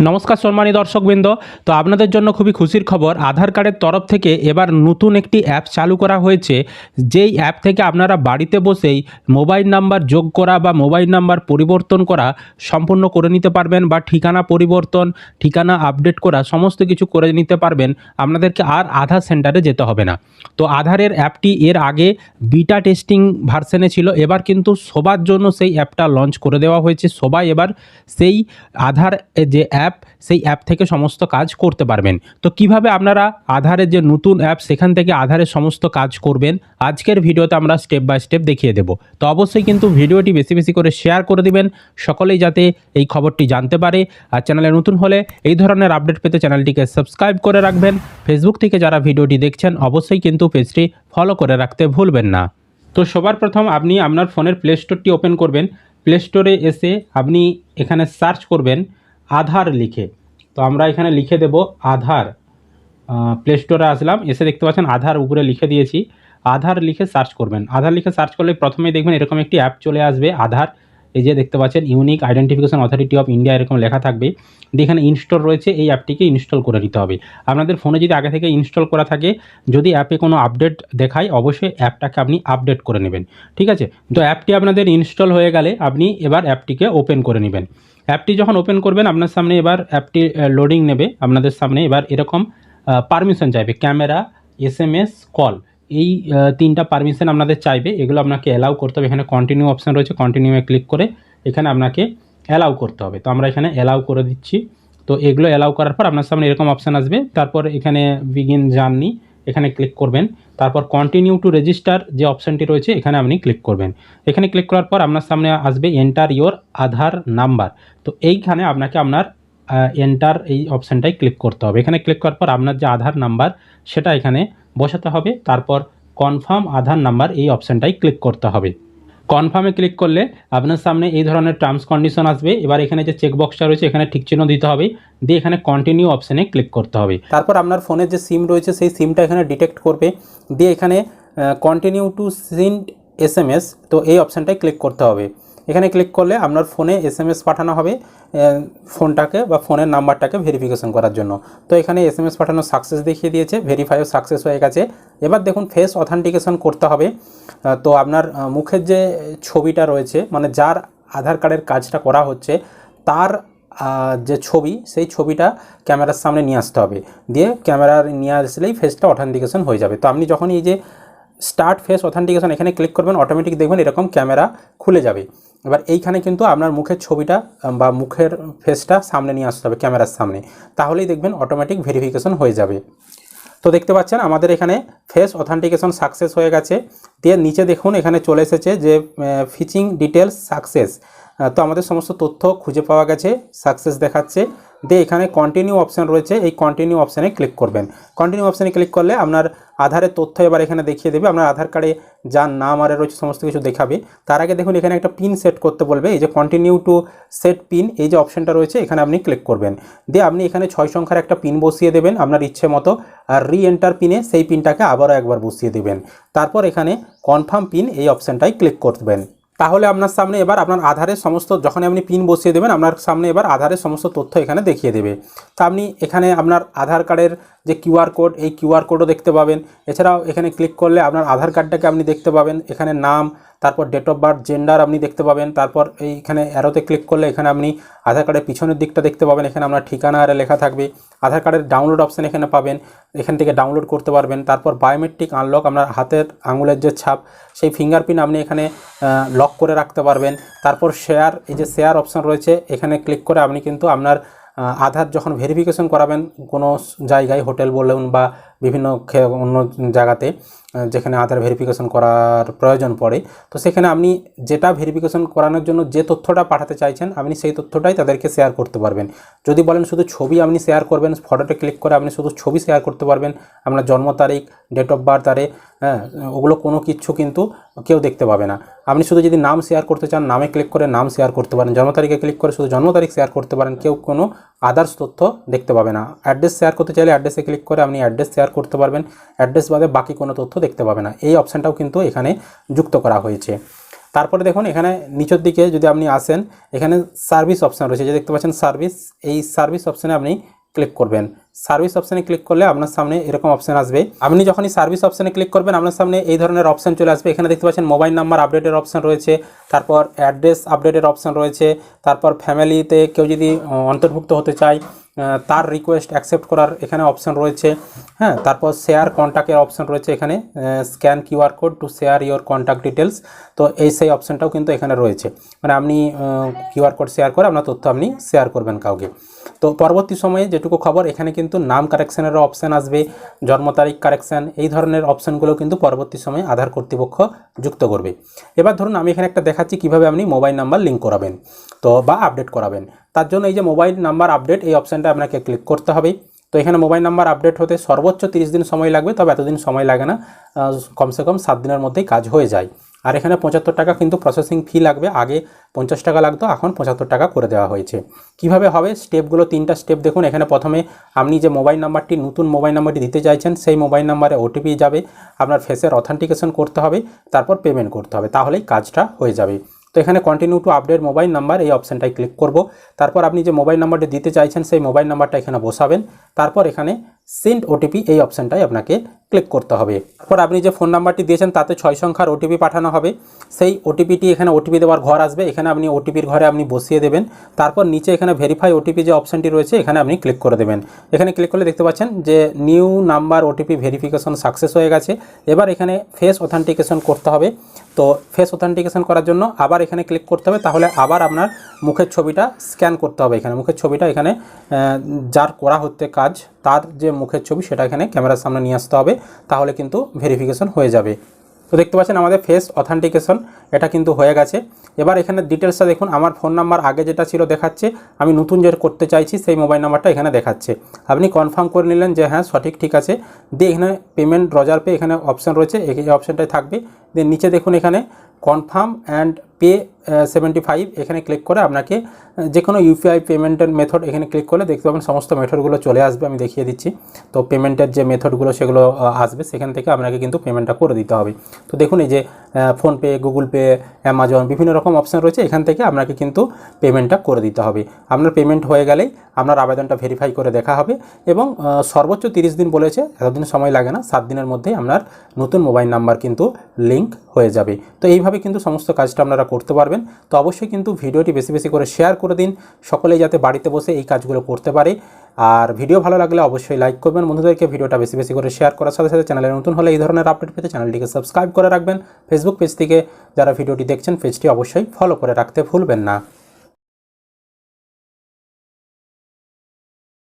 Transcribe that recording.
নমস্কার সম্মানী দর্শকবৃন্দ। তো আপনাদের জন্য খুবই খুশির খবর, আধার কার্ডের তরফ থেকে এবার নতুন একটি অ্যাপ চালু করা হয়েছে। যেই অ্যাপ থেকে আপনারা বাড়িতে বসেই মোবাইল নাম্বার যোগ করা বা মোবাইল নাম্বার পরিবর্তন করা সম্পূর্ণ করে নিতে পারবেন বা ঠিকানা পরিবর্তন, ঠিকানা আপডেট করা সমস্ত কিছু করে নিতে পারবেন। আপনাদেরকে আর আধার সেন্টারে যেতে হবে না। তো আধারের অ্যাপটি এর আগে বিটা টেস্টিং ভার্সনে ছিল। এবার কিন্তু সবার জন্য সেই অ্যাপটা লঞ্চ করে দেওয়া হয়েছে। সবাই এবার সেই আধার যে অ্যাপ সেই অ্যাপ থেকে সমস্ত কাজ করতে পারবেন। তো কীভাবে আপনারা আধারের যে নতুন অ্যাপ সেখান থেকে আধারের সমস্ত কাজ করবেন, আজকের ভিডিওতে আমরা স্টেপ বাই স্টেপ দেখিয়ে দেব। তো অবশ্যই কিন্তু ভিডিওটি বেশি বেশি করে শেয়ার করে দিবেন, সকলেই যাতে এই খবরটি জানতে পারে। আর চ্যানেলে নতুন হলে এই ধরনের আপডেট পেতে চ্যানেলটিকে সাবস্ক্রাইব করে রাখবেন। ফেসবুক থেকে যারা ভিডিওটি দেখছেন, অবশ্যই কিন্তু পেজটি ফলো করে রাখতে ভুলবেন না। তো সবার প্রথম আপনি আপনার ফোনের প্লে স্টোরটি ওপেন করবেন। প্লে স্টোরে এসে আপনি এখানে সার্চ করবেন। আধার লিখে। তো আমরা এখানে লিখে দেব আধার। প্লে স্টোরে আসলাম, এসে দেখতে পাচ্ছেন আধার উপরে লিখে দিয়েছি। আধার লিখে সার্চ করবেন। আধার লিখে সার্চ করলে প্রথমেই দেখবেন এরকম একটি অ্যাপ চলে আসবে, আধার। এই যে দেখতে পাচ্ছেন unique identification authority of India এরকম লেখা থাকবে। দিয়ে এখানে ইনস্টল রয়েছে, এই অ্যাপটিকে ইনস্টল করে নিতে হবে। আপনাদের ফোনে যদি আগে থেকে ইনস্টল করা থাকে, যদি অ্যাপে কোনো আপডেট দেখায়, অবশ্যই অ্যাপটাকে আপনি আপডেট করে নেবেন। ঠিক আছে? তো অ্যাপটি আপনাদের ইনস্টল হয়ে গেলে আপনি এবার অ্যাপটিকে ওপেন করে নেবেন। অ্যাপটি যখন ওপেন করবেন, আপনার সামনে এবার অ্যাপটি লোডিং নেবে। আপনাদের সামনে এবার এরকম পারমিশন চাইবে। Camera S M S call এই তিনটা পারমিশন আপনাদের চাইবে। এগুলো আপনাকে অ্যালাউ করতে হবে। এখানে কন্টিনিউ অপশান রয়েছে। কন্টিনিউয়ে ক্লিক করে এখানে আপনাকে অ্যালাউ করতে হবে। তো আমরা এখানে অ্যালাউ করে দিচ্ছি। তো এগুলো অ্যালাউ করার পর আপনার সামনে এরকম অপশান আসবে। তারপর এখানে বিগিন জার্নি এখানে ক্লিক করবেন। তারপর কন্টিনিউ টু রেজিস্টার যে অপশানটি রয়েছে, এখানে আপনি ক্লিক করবেন। এখানে ক্লিক করার পর আপনার সামনে আসবে এন্টার ইয়োর আধার নাম্বার তো এইখানে আপনাকে আপনার এন্টার এই অপশানটাই ক্লিক করতে হবে। এখানে ক্লিক করার পর আপনার যে আধার নাম্বার সেটা এখানে বসাতে হবে। তারপর কনফার্ম আধার নাম্বার এই অপশানটাই ক্লিক করতে হবে। কনফার্মে ক্লিক করলে আপনার সামনে এই ধরনের টার্মস কন্ডিশন আসবে। এবার এখানে যে চেকবক্সটা রয়েছে, এখানে ঠিক চিহ্ন দিতে হবে। দিয়ে এখানে কন্টিনিউ অপশানে ক্লিক করতে হবে। তারপর আপনার ফোনের যে সিম রয়েছে, সেই সিমটা এখানে ডিটেক্ট করবে। দিয়ে এখানে কন্টিনিউ টু সিন্ড এস তো এই অপশানটায় ক্লিক করতে হবে। এখানে ক্লিক করলে আপনার ফোনে এস এম এস পাঠানো হবে ফোনটাকে বা ফোনের নাম্বারটাকে ভেরিফিকেশন করার জন্য। তো এখানে এস এম এস পাঠানো সাকসেস দেখিয়ে দিয়েছে ভেরিফাইও সাকসেস হয়ে গেছে। এবার দেখুন ফেস অথেন্টিকেশন করতে হবে। তো আপনার মুখের যে ছবিটা রয়েছে মানে যার আধার কার্ডের কাজটা করা হচ্ছে, তার যে ছবি, সেই ছবিটা ক্যামেরার সামনে নিয়ে আসতে হবে। দিয়ে ক্যামেরার নিয়ে আসলেই ফেসটা অথেন্টিকেশন হয়ে যাবে। তো আপনি যখন এই যে স্টার্ট ফেস অথেন্টিকেশন এখানে ক্লিক করবেন অটোমেটিক দেখবেন এরকম ক্যামেরা খুলে যাবে। এবার এইখানে কিন্তু আপনার মুখের ছবিটা বা মুখের ফেসটা সামনে নিয়ে আসতে হবে ক্যামেরার সামনে। তাহলেই দেখবেন অটোমেটিক ভেরিফিকেশন হয়ে যাবে। তো দেখতে পাচ্ছেন, আমাদের এখানে ফেস অথেন্টিকেশন সাকসেস হয়ে গেছে। দিয়ে নিচে দেখুন, এখানে চলে এসেছে যে ফিচিং ডিটেলস সাকসেস তো আমাদের সমস্ত তথ্য খুঁজে পাওয়া গেছে সাকসেস দেখাচ্ছে। দিয়ে এখানে কন্টিনিউ অপশান রয়েছে, এই কন্টিনিউ অপশানে ক্লিক করবেন। কন্টিনিউ অপশানে ক্লিক করলে আপনার আধারের তথ্য এবার এখানে দেখিয়ে দেবে। আপনার আধার কার্ডে যার নাম আর রয়েছে সমস্ত কিছু দেখাবে। তার আগে দেখুন, এখানে একটা পিন সেট করতে বলবে। এই যে কন্টিনিউ টু সেট পিন এই যে অপশানটা রয়েছে, এখানে আপনি ক্লিক করবেন। দিয়ে আপনি এখানে ছয় সংখ্যার একটা পিন বসিয়ে দেবেন আপনার ইচ্ছে মতো, আর রি এন্টার পিনে সেই পিনটাকে আবারও একবার বসিয়ে দেবেন। তারপর এখানে কনফার্ম পিন এই অপশানটাই ক্লিক করবেন। তাহলে আপনার সামনে এবার আপনার আধারের সমস্ত যখন আপনি পিন বসিয়ে দেবেন, আপনার সামনে এবার আধারের সমস্ত তথ্য এখানে দেখিয়ে দেবে। তা আপনি এখানে আপনার আধার কার্ডের যে কিউআর কোড এই কিউআর কোডও দেখতে পাবেন। এছাড়াও এখানে ক্লিক করলে আপনার আধার কার্ডটাকে আপনি দেখতে পাবেন। এখানে নাম তারপর ডেট অফ বার্থ জেন্ডার আপনি দেখতে পাবেন। তারপর এইখানে অ্যারোতে ক্লিক করলে এখানে আপনি আধার কার্ডের পিছনের দিকটা দেখতে পাবেন। এখানে আপনার ঠিকানা আর লেখা থাকবে। আধার কার্ডের ডাউনলোড অপশান এখানে পাবেন। এখান থেকে ডাউনলোড করতে পারবেন। তারপর বায়োমেট্রিক আনলক আপনার হাতের আঙুলের যে ছাপ, সেই ফিঙ্গারপ্রিন্ট আপনি এখানে লক করে রাখতে পারবেন। তারপর শেয়ার এই যে শেয়ার অপশান রয়েছে, এখানে ক্লিক করে আপনি কিন্তু আপনার আধার যখন ভেরিফিকেশন করাবেন, কোনো জায়গায় হোটেল বলুন বা বিভিন্ন অন্য জায়গাতে যেখানে আধার ভেরিফিকেশন করার প্রয়োজন পড়ে। তো সেখানে আপনি যেটা ভেরিফিকেশন করানোর জন্য যে তথ্যটা পাঠাতে চাইছেন, আপনি সেই তথ্যটাই তাদেরকে শেয়ার করতে পারবেন। যদি বলেন শুধু ছবি আপনি শেয়ার করবেন ফটোতে ক্লিক করে আপনি শুধু ছবি শেয়ার করতে পারবেন, আপনার জন্ম তারিখ ডেট অফ বার্থ আরে হ্যাঁ ওগুলো কোনো কিছু কিন্তু কেউ দেখতে পাবে না। আপনি শুধু যদি নাম শেয়ার করতে চান, নামে ক্লিক করে নাম শেয়ার করতে পারেন, জন্ম তারিখে ক্লিক করে শুধু জন্ম তারিখ শেয়ার করতে পারেন, কেউ কোনো আদার্স তথ্য দেখতে পাবে না। অ্যাড্রেস শেয়ার করতে চাইলে অ্যাড্রেসে ক্লিক করে আপনি অ্যাড্রেস শেয়ার করতে পারবেন। অ্যাড্রেস বাদে বাকি কোনো তথ্য দেখতে পাবে না। এই অপশানটাও কিন্তু এখানে যুক্ত করা হয়েছে। তারপরে দেখুন, এখানে নিচের দিকে যদি আপনি আসেন, এখানে সার্ভিস অপশান রয়েছে। যে দেখতে পাচ্ছেন সার্ভিস এই সার্ভিস অপশানে আপনি ক্লিক করবেন। সার্ভিস অপশানে ক্লিক করলে আপনার সামনে এরকম অপশান আসবে। আপনি যখনই সার্ভিস অপশানে ক্লিক করবেন, আপনার সামনে এই ধরনের অপশান চলে আসবে। এখানে দেখতে পাচ্ছেন মোবাইল নাম্বার আপডেটের অপশান রয়েছে, তারপর অ্যাড্রেস আপডেটের অপশান রয়েছে, তারপর ফ্যামিলিতে কেউ যদি অন্তর্ভুক্ত হতে চায় তার রিকোয়েস্ট অ্যাকসেপ্ট করার এখানে অপশান রয়েছে। হ্যাঁ তারপর শেয়ার কন্ট্যাক্টের অপশান রয়েছে এখানে। Scan QR code to share your contact details তো এই সেই অপশানটাও কিন্তু এখানে রয়েছে। মানে আপনি কিউআর কোড শেয়ার করে আপনার তথ্য আপনি শেয়ার করবেন কাউকে। তো পরবর্তী সময়ে যেটুকু খবর, এখানে কিন্তু নাম কারেকশানেরও অপশান আসবে, জন্ম তারিখ কারেকশান এই ধরনের অপশানগুলো কিন্তু পরবর্তী সময়ে আধার কর্তৃপক্ষ যুক্ত করবে। এবার ধরুন আমি এখানে একটা দেখাচ্ছি কীভাবে আপনি মোবাইল নাম্বার লিঙ্ক করাবেন। তো বা আপডেট করাবেন। তার জন্য এই যে মোবাইল নাম্বার আপডেট, এই অপশানটা আপনাকে ক্লিক করতে হবে। তো এখানে মোবাইল নাম্বার আপডেট হতে সর্বোচ্চ তিরিশ দিন সময় লাগবে, তবে এতদিন সময় লাগে না। কমসে কম সাত দিনের মধ্যেই কাজ হয়ে যায়। আর এখানে পঁচাত্তর টাকা কিন্তু প্রসেসিং ফি লাগবে। আগে পঞ্চাশ টাকা লাগতো, এখন পঁচাত্তর টাকা করে দেওয়া হয়েছে। কীভাবে হবে? স্টেপগুলো তিনটা স্টেপ দেখুন। এখানে প্রথমে আপনি যে মোবাইল নাম্বারটি, নতুন মোবাইল নাম্বারটি দিতে চাইছেন, সেই মোবাইল নাম্বারে ওটিপি যাবে। আপনার ফেসের অথেন্টিকেশন করতে হবে, তারপর পেমেন্ট করতে হবে। তাহলেই কাজটা হয়ে যাবে। তো এখানে continue to update mobile number এই অপশানটায় ক্লিক করব। তারপর আপনি যে মোবাইল নাম্বারটি দিতে চাইছেন, সেই মোবাইল নাম্বারটা এখানে বসাবেন। তারপর এখানে সেন্ড ওটিপি এই অপশানটায় আপনাকে ক্লিক করতে হবে। তারপর আপনি যে ফোন নাম্বারটি দিয়েছেন, তাতে ছয় সংখ্যার ওটিপি পাঠানো হবে। সেই ওটিপিটি এখানে ওটিপি দেওয়ার ঘর আসবে। এখানে আপনি ওটিপির ঘরে আপনি বসিয়ে দেবেন। তারপর নিচে এখানে ভেরিফাই ওটিপি যে অপশানটি রয়েছে, এখানে আপনি ক্লিক করে দেবেন। এখানে ক্লিক করলে দেখতে পাচ্ছেন যে new number OTP verification success হয়ে গেছে। এবার এখানে ফেস অথেন্টিকেশন করতে হবে। তো ফেস অথেন্টিকেশন করার জন্য আবার এখানে ক্লিক করতে হবে। তাহলে আবার আপনার মুখের ছবিটা স্ক্যান করতে হবে এখানে। মুখের ছবিটা এখানে যার করা হতে কাজ, তার যে মুখের ছবি সেটা এখানে ক্যামেরার সামনে নিয়ে আসতে হবে, তাহলে কিন্তু ভেরিফিকেশন হয়ে যাবে। তো দেখতে পাচ্ছেন আমাদের ফেস অথেন্টিকেশন এটা কিন্তু হয়ে গেছে। এবার এখানে ডিটেলসটা দেখুন, আমার ফোন নাম্বার আগে যেটা ছিল দেখাচ্ছে, আমি নতুন যে করতে চাইছি সেই মোবাইল নাম্বারটা এখানে দেখাচ্ছে। আপনি কনফার্ম করে নিলেন যে হ্যাঁ সঠিক ঠিক আছে। দিয়ে এখানে পেমেন্ট রজার পে এখানে অপশান রয়েছে, এই অপশানটায় থাকবে। দিয়ে নিচে দেখুন এখানে confirm and pay seventy five এখানে ক্লিক করে আপনাকে যে কোনো ইউপিআই পেমেন্টের মেথড এখানে ক্লিক করলে দেখতে পাবেন সমস্ত মেথডগুলো চলে আসবে, আমি দেখিয়ে দিচ্ছি। তো পেমেন্টের যে মেথডগুলো সেগুলো আসবে, সেখান থেকে আপনাকে কিন্তু পেমেন্টটা করে দিতে হবে। তো দেখুন এই যে ফোনপে গুগল পে অ্যামাজন বিভিন্ন রকম অপশান রয়েছে, এখান থেকে আপনাকে কিন্তু পেমেন্টটা করে দিতে হবে। আপনার পেমেন্ট হয়ে গেলেই আপনার আবেদনটা ভেরিফাই করে দেখা হবে এবং সর্বোচ্চ তিরিশ দিন বলেছে, এতদিন সময় লাগে না, সাত দিনের মধ্যেই আপনার নতুন মোবাইল নাম্বার কিন্তু লিঙ্ক হয়ে যাবে। তো এইভাবে কিন্তু সমস্ত কাজটা আপনারা করতে পারবেন। তো অবশ্যই কিন্তু ভিডিওটি বেশি বেশি করে শেয়ার করে দিন। সকলেই যাতে বাড়িতে বসে এই কাজগুলো করতে পারে। আর ভিডিও ভালো লাগলে অবশ্যই লাইক করবেন। বন্ধুদেরকে ভিডিওটা বেশি বেশি করে শেয়ার করার সাথে সাথে চ্যানেলে নতুন হলে এই ধরনের আপডেট পেতে চ্যানেলটিকে সাবস্ক্রাইব করে রাখবেন। ফেসবুক পেজ থেকে যারা ভিডিওটি দেখছেন পেজটি অবশ্যই ফলো করে রাখতে ভুলবেন না।